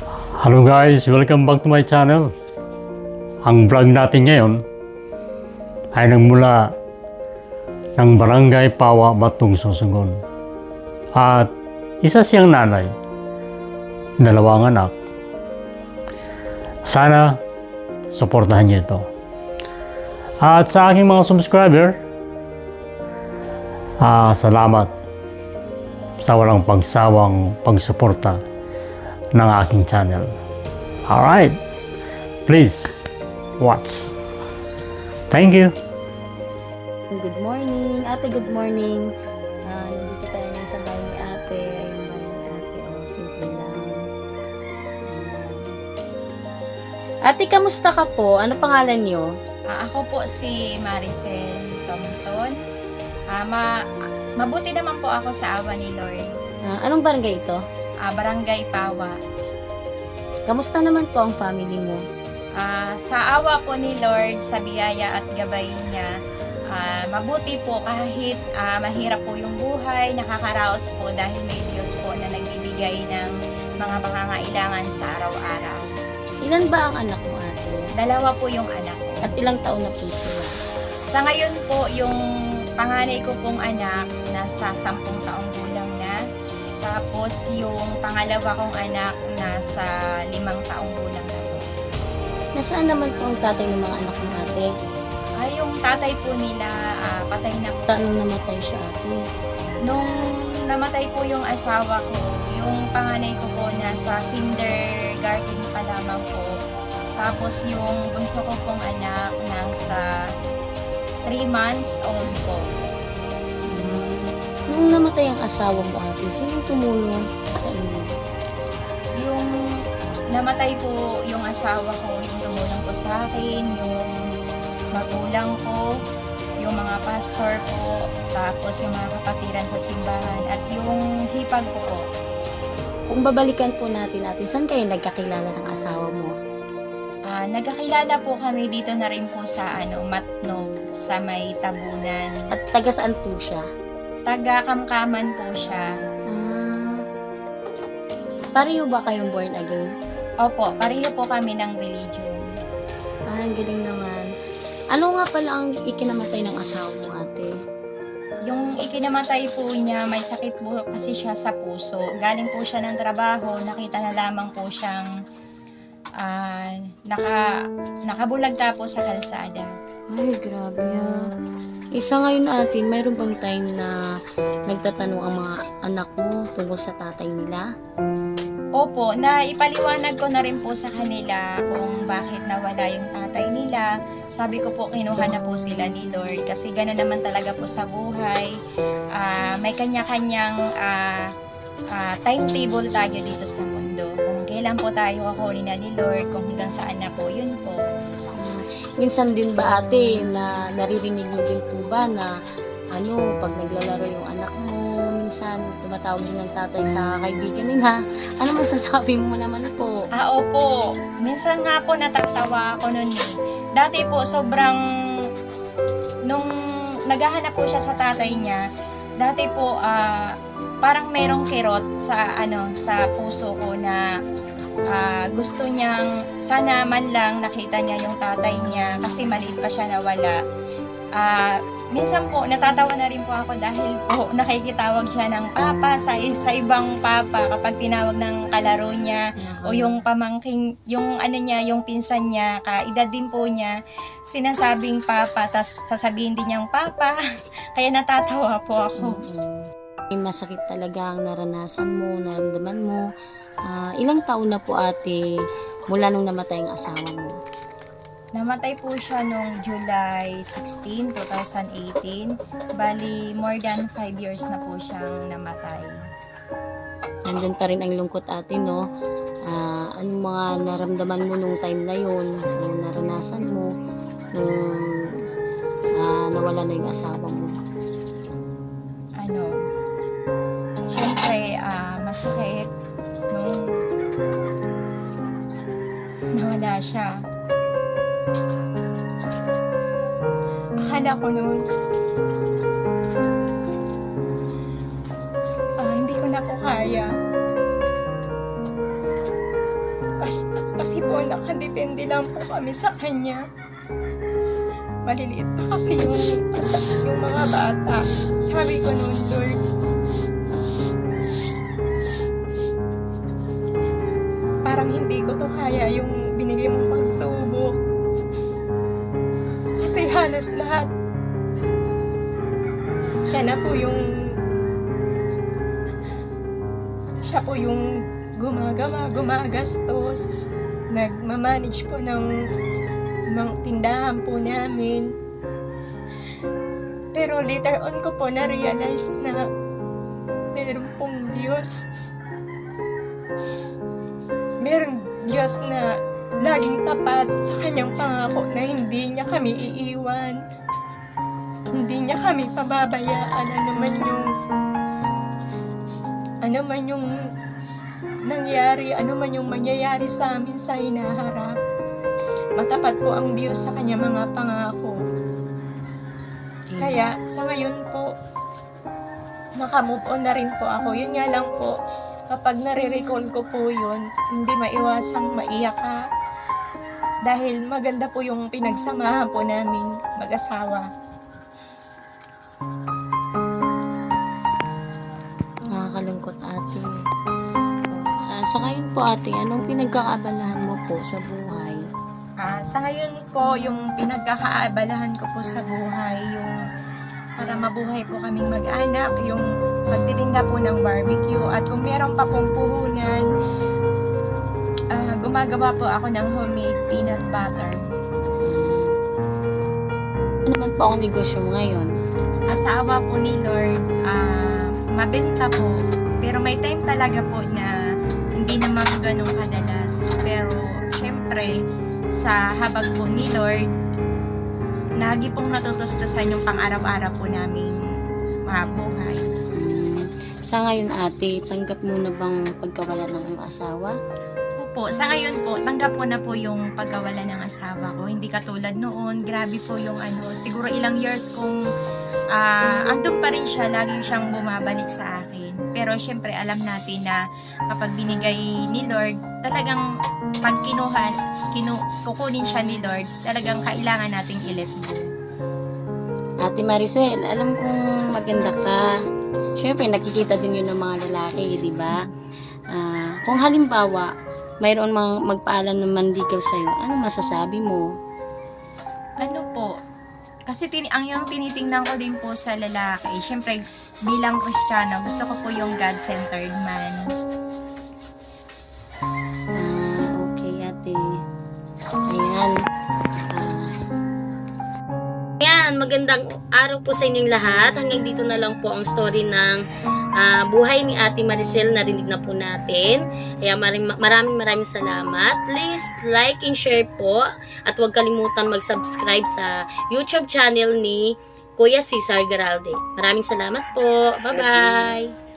Hello guys, welcome back to my channel. Ang vlog natin ngayon ay nagmula ng Barangay Pawa, Batong Susugon. At isa siyang nanay, dalawang anak. Sana suportahan niyo ito. At sa aking mga subscriber, ah, salamat sa walang pagsawang pagsuporta ng aking channel. Alright, please watch. Thank you. Good morning. Ate, good morning. Ah, nandito tayo ngayon sa bahay ni ate. Ayun bahay ni ate. Oh, simple lang. Ate, kamusta ka po? Ano pangalan niyo? Ah, ako po si Maricel Thompson. Ah, ma mabuti naman po ako sa awa ni Lord. Ah, anong barangay ito? Ah, Barangay Pawa. Kamusta naman po ang family mo? Ah, sa awa po ni Lord, sa biyaya at gabay niya, ah, mabuti po kahit ah, mahirap po yung buhay, nakakaraos po dahil may Diyos po na nagbibigay ng mga pangangailangan sa araw-araw. Ilan ba ang anak mo, ate? Dalawa po yung anak ko. At ilang taon na po sila? Sa ngayon po, yung panganay ko pong anak, nasa sampung taong. Tapos yung pangalawa kong anak, nasa limang taong gulang na po. Nasaan naman po ang tatay ng mga anak mo, ate? Ah, yung tatay po nila, ah, patay na po. Tanong namatay siya, ate. Nung namatay po yung asawa ko, yung panganay ko po nasa kindergarten pa lamang po. Tapos yung bunso ko pong anak, nasa 3 months old po. Nung namatay ang asawa mo, ate, sinong tumulong sa inyo? Yung namatay po yung asawa ko, yung tumulong po sa akin, yung magulang ko, yung mga pastor po, tapos yung mga kapatiran sa simbahan, at yung hipag ko po. Kung babalikan po natin natin, saan kayo nagkakilala ng asawa mo? Ah, nagkakilala po kami dito na rin po sa ano, Matnog, sa may tabunan. At taga saan po siya? Taga Kamkaman po siya. Ah, pareho ba kayong born again? Opo, pareho po kami ng religion. Ah, ang galing naman. Ano nga pala ang ikinamatay ng asawa mo, ate? Yung ikinamatay po niya, may sakit po kasi siya sa puso. Galing po siya ng trabaho, nakita na lamang po siyang ah, naka, nakabulagta po sa kalsada. Ay, grabe ah. Isa ngayon natin, mayroon bang time na nagtatanong ang mga anak mo tungkol sa tatay nila? Opo, na ipaliwanag ko na rin po sa kanila kung bakit nawala yung tatay nila. Sabi ko po, kinuha na po sila ni Lord kasi gano'n naman talaga po sa buhay. Ah, may kanya-kanyang ah, ah, timetable tayo dito sa mundo. Kung kailan po tayo kakunin na ni Lord, kung hanggang saan na po, yun po. Minsan din ba ate na naririnig mo din po ba na ano, pag naglalaro yung anak mo, minsan tumatawag din ng tatay sa kaibigan nila. Ano masasabi mo naman po? Ah, opo. Minsan nga po natatawa ako nun eh. Dati po sobrang nung naghahanap po siya sa tatay niya, dati po ah, parang merong kirot sa ano sa puso ko na ah, gusto niyang sana man lang nakita niya yung tatay niya kasi maliit pa siya nawala. Ah, minsan po natatawa na rin po ako dahil po nakikitawag siya ng papa sa, sa ibang papa kapag tinawag ng kalaro niya o yung pamangking, yung ano niya, yung pinsan niya, kaedad din po niya, sinasabing papa, tas sasabihin din niyang papa. Kaya natatawa po ako. Masakit talaga ang naranasan mo, naramdaman mo. Ah, ilang taon na po ate mula nung namatay ang asawa mo? Namatay po siya noong July 16, 2018. Bali, more than 5 years na po siyang namatay. Nandun pa rin ang lungkot ate, no? Ah, anong mga naramdaman mo nung time na yun? Nung naranasan mo? Nung ah, nawala na yung asawa mo? Ano, syempre, ah, masakit nung nawala siya. Akala ko noon, ah, hindi ko na po kaya. Kasi po, nakadepende lang po kami sa kanya. Maliliit pa kasi yung, yung mga bata. Sabi ko noon, Lord, parang hindi ko to kaya yung binigay mong pagsubok. Kasi halos lahat. Siya na po yung siya po yung gumagawa, gumagastos, nagmamanage po ng, ng tindahan po namin. Pero later on ko po na-realize na meron pong Diyos. Meron Diyos na laging tapat sa kanyang pangako na hindi niya kami iiwan. Hindi niya kami pababayaan ano man yung ano man yung nangyari, ano man yung mangyayari sa amin sa hinaharap. Matapat po ang Diyos sa kanya mga pangako. Kaya sa ngayon po, nakamove on na rin po ako. Yun nga lang po, kapag nare-recall ko po yun, hindi maiwasang maiyak ka. Dahil maganda po yung pinagsamahan po namin mag-asawa. Nakakalungkot ate. Ah, sa ngayon po ate, anong pinagkakaabalahan mo po sa buhay? Ah, sa ngayon po, yung pinagkakaabalahan ko po sa buhay, yung para mabuhay po kaming mag-anak, yung magtitinda po ng barbecue, at kung meron pa pong puhunan, ah, gumagawa po ako ng homemade peanut butter. Ano naman po ang negosyo mo ngayon? Asawa po ni Lord, ah, mabenta po, pero may time talaga po na hindi naman ganun kadalas. Pero, syempre, sa habag po ni Lord, lagi pong natutustusan yung pang-araw-araw po naming mabuhay. Sa ngayon ate, tanggap mo na bang pagkawala ng asawa? Opo, sa ngayon po, tanggap ko na po yung pagkawala ng asawa ko. Hindi katulad noon, grabe po yung ano, siguro ilang years kung ah andun pa rin siya, lagi siyang bumabalik sa akin. Pero syempre, alam natin na kapag binigay ni Lord, talagang pag kinuha, kinu, kukunin siya ni Lord, talagang kailangan nating i-let. Ate Maricel, alam kong maganda ka. Siyempre, nakikita din yun ng mga lalaki, di ba? Ah, kung halimbawa, mayroon mang magpaalam ng mandigaw sa'yo, ano masasabi mo? Ano po, kasi tin ang yung tinitingnan ko din po sa lalaki, syempre bilang Kristiyano, gusto ko po yung God-centered man. Ayan, magandang araw po sa inyong lahat. Hanggang dito na lang po ang story ng ah, buhay ni Ate Maricel. Narinig na po natin. Kaya maraming maraming, salamat. Please like and share po. At huwag kalimutan mag-subscribe sa YouTube channel ni Kuya Cesar Garalde. Maraming salamat po. Bye-bye!